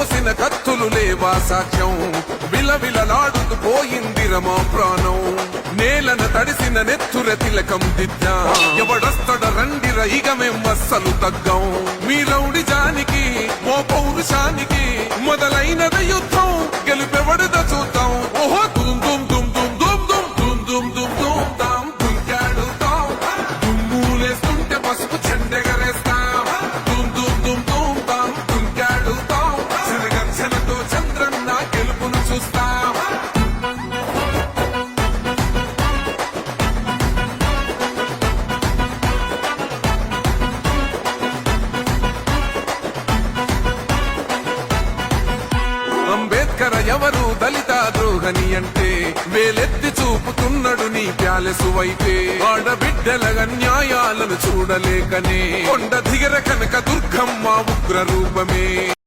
కోసిన కత్తులు లేవా సాక్ష్యం? విలవిలలాడుతూ పోయింది రమా ప్రాణం. నేలన తడిసిన నెత్తుర తిలకం దిద్దా. ఎవడొస్తడ రండిర ఇక మేం అస్సలు తగ్గం. మీ అంబేద్కర్ ఎవరు దళిత ద్రోహని అంటే వేలెత్తి చూపుతున్నాడు నీ ప్యాలెసు వైపే. ఆడబిడ్డల అన్యాయాలను చూడలేకనే కొండ దిగర కనుక దుర్గమ్మ ఉగ్ర రూపమే.